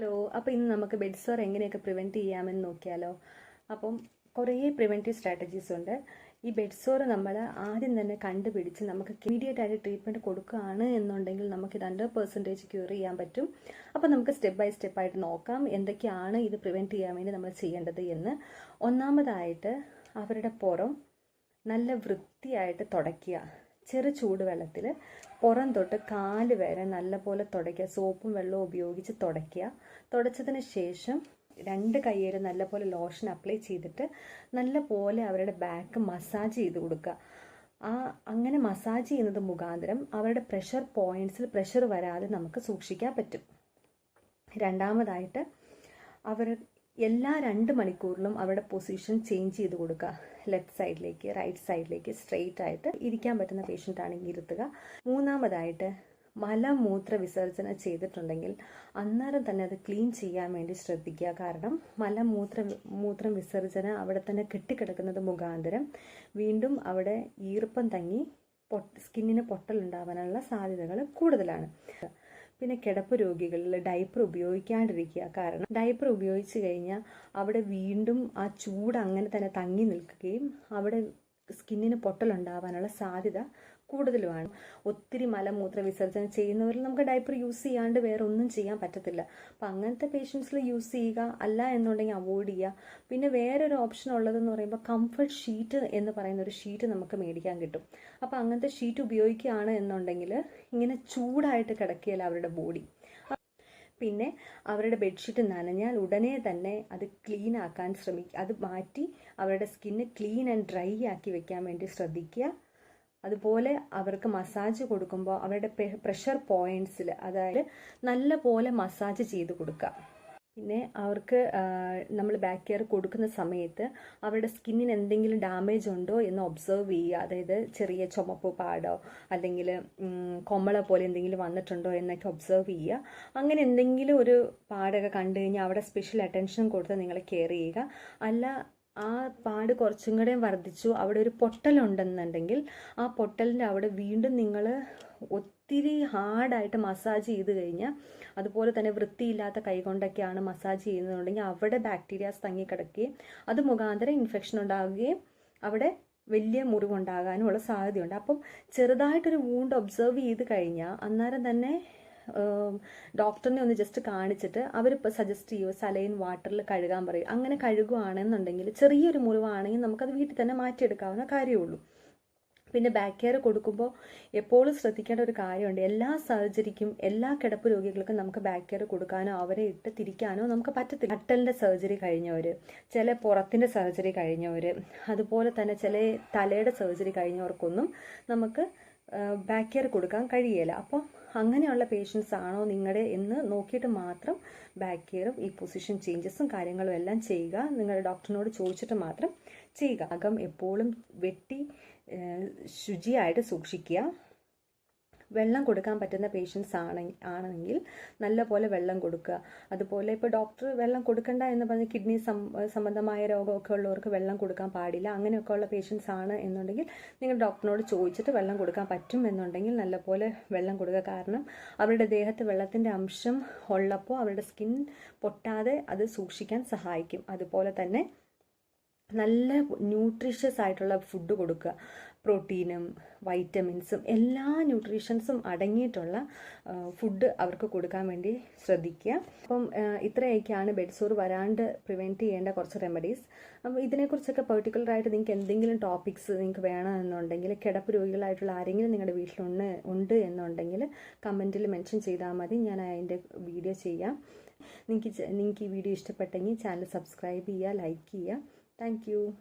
Hello അപ്പോൾ ഇന്ന് നമുക്ക് ബെഡ് സോർ എങ്ങനെയൊക്കെ പ്രിവെന്റ് ചെയ്യാമെന്ന് നോക്കിയാലോ? അപ്പം കുറേ പ്രിവെന്റീവ് സ്ട്രാറ്റജീസ് ഉണ്ട്. ഈ ബെഡ് സോർ നമ്മൾ ആദ്യം തന്നെ കണ്ടുപിടിച്ച് നമുക്ക് ഇമീഡിയറ്റ് ആയിട്ട് ട്രീറ്റ്മെന്റ് കൊടുക്കുകയാണ് എന്നുണ്ടെങ്കിൽ നമുക്ക് ഇത് ഹൺഡ്രഡ് പെർസെന്റേജ് ക്യൂർ ചെയ്യാൻ പറ്റും. അപ്പോൾ നമുക്ക് സ്റ്റെപ്പ് ബൈ സ്റ്റെപ്പ് ആയിട്ട് നോക്കാം എന്തൊക്കെയാണ് ഇത് പ്രിവെന്റ് ചെയ്യാൻ വേണ്ടി നമ്മൾ ചെയ്യേണ്ടത് എന്ന്. ഒന്നാമതായിട്ട് അവരുടെ പുറം നല്ല വൃത്തിയായിട്ട് തുടയ്ക്കുക. ചെറു ചൂടുവെള്ളത്തിൽ പുറം തൊട്ട് കാൽ വരെ നല്ലപോലെ തുടയ്ക്കുക. സോപ്പും വെള്ളവും ഉപയോഗിച്ച് തുടയ്ക്കുക. തുടച്ചതിന് ശേഷം രണ്ട് കയ്യിൽ നല്ലപോലെ ലോഷൻ അപ്ലൈ ചെയ്തിട്ട് നല്ലപോലെ അവരുടെ ബാക്ക് മസാജ് ചെയ്ത് കൊടുക്കുക. ആ അങ്ങനെ മസാജ് ചെയ്യുന്നത് മുഖാന്തരം അവരുടെ പ്രഷർ പോയിന്റ്സിൽ പ്രഷർ വരാതെ നമുക്ക് സൂക്ഷിക്കാൻ പറ്റും. രണ്ടാമതായിട്ട് അവർ എല്ലാ രണ്ട് മണിക്കൂറിലും അവരുടെ പൊസിഷൻ ചേഞ്ച് ചെയ്ത് കൊടുക്കുക. ലെഫ്റ്റ് സൈഡിലേക്ക് റൈറ്റ് സൈഡിലേക്ക് സ്ട്രെയിറ്റ് ആയിട്ട് ഇരിക്കാൻ പറ്റുന്ന പേഷ്യന്റ് ആണെങ്കിൽ ഇരുത്തുക. മൂന്നാമതായിട്ട് മലമൂത്ര വിസർജനം ചെയ്തിട്ടുണ്ടെങ്കിൽ അന്നേരം തന്നെ അത് ക്ലീൻ ചെയ്യാൻ വേണ്ടി ശ്രദ്ധിക്കുക. കാരണം മലമൂത്ര മൂത്രം വിസർജനം അവിടെ തന്നെ കെട്ടിക്കിടക്കുന്നത് മുഖാന്തരം വീണ്ടും അവിടെ ഈർപ്പം തങ്ങി പൊട്ട് സ്കിന്നിന് പൊട്ടലുണ്ടാവാനുള്ള സാധ്യതകൾ കൂടുതലാണ്. പിന്നെ കിടപ്പ് രോഗികളിൽ ഡയപ്പർ ഉപയോഗിക്കാണ്ടിരിക്കുക. കാരണം ഡയപ്പർ ഉപയോഗിച്ച് കഴിഞ്ഞാൽ അവിടെ വീണ്ടും ആ ചൂട് അങ്ങനെ തന്നെ തങ്ങി നിൽക്കുകയും അവിടെ സ്കിന്നിന് പൊട്ടലുണ്ടാവാനുള്ള സാധ്യത കൂടുതലുമാണ് ഒത്തിരി മലമൂത്ര വിസർജനം ചെയ്യുന്നവരിൽ നമുക്ക് ഡയപ്പർ യൂസ് ചെയ്യാണ്ട് വേറെ ഒന്നും ചെയ്യാൻ പറ്റത്തില്ല. അപ്പം അങ്ങനത്തെ പേഷ്യൻസിൽ യൂസ് ചെയ്യുക അല്ല എന്നുണ്ടെങ്കിൽ അവോയ്ഡ് ചെയ്യുക. പിന്നെ വേറൊരു ഓപ്ഷൻ ഉള്ളതെന്ന് പറയുമ്പോൾ കംഫർട്ട് ഷീറ്റ് എന്ന് പറയുന്ന ഒരു ഷീറ്റ് നമുക്ക് മേടിക്കാൻ കിട്ടും. അപ്പോൾ അങ്ങനത്തെ ഷീറ്റ് ഉപയോഗിക്കുകയാണ് എന്നുണ്ടെങ്കിൽ ഇങ്ങനെ ചൂടായിട്ട് കിടക്കുകയല്ല അവരുടെ ബോഡി പിന്നെ അവരുടെ ബെഡ്ഷീറ്റ് നനഞ്ഞാൽ ഉടനെ തന്നെ അത് ക്ലീൻ ആക്കാൻ ശ്രമിക്കുക അത് മാറ്റി അവരുടെ സ്കിന്ന് ക്ലീൻ ആൻഡ് ഡ്രൈ ആക്കി വെക്കാൻ വേണ്ടി ശ്രദ്ധിക്കുക. അതുപോലെ അവർക്ക് മസാജ് കൊടുക്കുമ്പോൾ അവരുടെ പ്രഷർ പോയിന്റ്സിൽ അതായത് നല്ല പോലെ മസാജ് ചെയ്ത് കൊടുക്കുക പിന്നെ അവർക്ക് നമ്മൾ ബാക്ക് കെയർ കൊടുക്കുന്ന സമയത്ത് അവരുടെ സ്കിന്നിന് എന്തെങ്കിലും ഡാമേജ് ഉണ്ടോ എന്ന് ഒബ്സർവ് ചെയ്യുക. അതായത് ചെറിയ ചുമപ്പ് പാടോ അല്ലെങ്കിൽ കൊമ്മള പോലെ എന്തെങ്കിലും വന്നിട്ടുണ്ടോ എന്നൊക്കെ ഒബ്സർവ് ചെയ്യുക. അങ്ങനെ എന്തെങ്കിലും ഒരു പാടൊക്കെ കണ്ടു കഴിഞ്ഞാൽ അവിടെ സ്പെഷ്യൽ അറ്റൻഷൻ കൊടുത്ത് നിങ്ങളെ കെയർ ചെയ്യുക. അല്ല ആ പാട് കുറച്ചും കൂടെ വർദ്ധിച്ചു. അവിടെ ഒരു പൊട്ടലുണ്ടെന്നുണ്ടെങ്കിൽ ആ പൊട്ടലിന്റെ അവിടെ വീണ്ടും നിങ്ങൾ ഒത്തിരി ഹാർഡായിട്ട് മസാജ് ചെയ്ത് കഴിഞ്ഞാൽ അതുപോലെ തന്നെ വൃത്തിയില്ലാത്ത കൈകൊണ്ടൊക്കെയാണ് മസാജ് ചെയ്യുന്നതുണ്ടെങ്കിൽ അവിടെ ബാക്ടീരിയാസ് തങ്ങിക്കിടക്കുകയും അത് മുഖാന്തരം ഇൻഫെക്ഷൻ ഉണ്ടാകുകയും അവിടെ വലിയ മുറിവുണ്ടാകാനുമുള്ള സാധ്യതയുണ്ട്. അപ്പം ചെറുതായിട്ടൊരു വൂണ്ട് ഒബ്സർവ് ചെയ്ത് കഴിഞ്ഞാൽ അന്നേരം തന്നെ ഡോക്ടറിനെ ഒന്ന് ജസ്റ്റ് കാണിച്ചിട്ട് അവരിപ്പോൾ സജസ്റ്റ് ചെയ്യുമോ സലൈൻ വാട്ടറിൽ കഴുകാൻ പറയും? അങ്ങനെ കഴുകുകയാണെന്നുണ്ടെങ്കിൽ ചെറിയൊരു മുറിവാണെങ്കിൽ നമുക്കത് വീട്ടിൽ തന്നെ മാറ്റിയെടുക്കാവുന്ന കാര്യമുള്ളൂ. പിന്നെ ബാക്ക് കെയർ കൊടുക്കുമ്പോൾ എപ്പോഴും ശ്രദ്ധിക്കേണ്ട ഒരു കാര്യമുണ്ട്. എല്ലാ സർജറിക്കും എല്ലാ കിടപ്പ് രോഗികൾക്കും നമുക്ക് ബാക്ക് കെയർ കൊടുക്കാനോ അവരെ ഇട്ട് തിരിക്കാനോ നമുക്ക് പറ്റത്തില്ല. അട്ടലിന്റെ സർജറി കഴിഞ്ഞവർ ചില പുറത്തിന്റെ സർജറി കഴിഞ്ഞവർ അതുപോലെ തന്നെ ചില തലയുടെ സർജറി കഴിഞ്ഞവർക്കൊന്നും നമുക്ക് ബാക്ക് കെയർ കൊടുക്കാൻ കഴിയില്ല അപ്പം അങ്ങനെയുള്ള പേഷ്യൻസ് ആണോ നിങ്ങളുടെ എന്ന് നോക്കിയിട്ട് മാത്രം ബാക്ക് കെയറും ഈ പൊസിഷൻ ചേഞ്ചസും കാര്യങ്ങളും എല്ലാം ചെയ്യുക. നിങ്ങളുടെ ഡോക്ടറിനോട് ചോദിച്ചിട്ട് മാത്രം ചെയ്യുക. അകം എപ്പോഴും വെട്ടി ശുചിയായിട്ട് സൂക്ഷിക്കുക. വെള്ളം കൊടുക്കാൻ പറ്റുന്ന പേഷ്യൻസ് ആണ് ആണെങ്കിൽ നല്ലപോലെ വെള്ളം കൊടുക്കുക. അതുപോലെ ഇപ്പോൾ ഡോക്ടർ വെള്ളം കൊടുക്കണ്ട എന്ന് പറഞ്ഞ് കിഡ്നി സംബന്ധമായ രോഗമൊക്കെ ഉള്ളവർക്ക് വെള്ളം കൊടുക്കാൻ പാടില്ല. അങ്ങനെയൊക്കെ ഉള്ള പേഷ്യൻസ് ആണ് എന്നുണ്ടെങ്കിൽ നിങ്ങൾ ഡോക്ടറിനോട് ചോദിച്ചിട്ട് വെള്ളം കൊടുക്കാൻ പറ്റും എന്നുണ്ടെങ്കിൽ നല്ലപോലെ വെള്ളം കൊടുക്കുക. കാരണം അവരുടെ ദേഹത്ത് വെള്ളത്തിന്റെ അംശം ഉള്ളപ്പോൾ അവരുടെ സ്കിൻ പൊട്ടാതെ അത് സൂക്ഷിക്കാൻ സഹായിക്കും. അതുപോലെ തന്നെ നല്ല ന്യൂട്രീഷ്യസ് ആയിട്ടുള്ള ഫുഡ് കൊടുക്കുക. പ്രോട്ടീനും വൈറ്റമിൻസും എല്ലാ ന്യൂട്രീഷൻസും അടങ്ങിയിട്ടുള്ള ഫുഡ് അവർക്ക് കൊടുക്കാൻ വേണ്ടി ശ്രദ്ധിക്കുക. അപ്പം ഇത്രയൊക്കെയാണ് ബെഡ്സോർ വരാണ്ട് പ്രിവെന്റ് ചെയ്യേണ്ട കുറച്ച് റെമഡീസ് അപ്പം ഇതിനെക്കുറിച്ചൊക്കെ പെർട്ടിക്കുലറായിട്ട് നിങ്ങൾക്ക് എന്തെങ്കിലും ടോപ്പിക്സ് നിങ്ങൾക്ക് വേണമെന്നുണ്ടെങ്കിൽ കിടപ്പ് രോഗികളായിട്ടുള്ള ആരെങ്കിലും നിങ്ങളുടെ വീട്ടിലുണ്ട് ഉണ്ട് എന്നുണ്ടെങ്കിൽ കമന്റിൽ മെൻഷൻ ചെയ്താൽ മതി. ഞാൻ അതിന്റെ വീഡിയോ ചെയ്യാം. നിങ്ങൾക്ക് നിങ്ങൾക്ക് ഈ വീഡിയോ ഇഷ്ടപ്പെട്ടെങ്കിൽ ചാനൽ സബ്സ്ക്രൈബ് ചെയ്യുക ലൈക്ക് ചെയ്യുക. Thank you.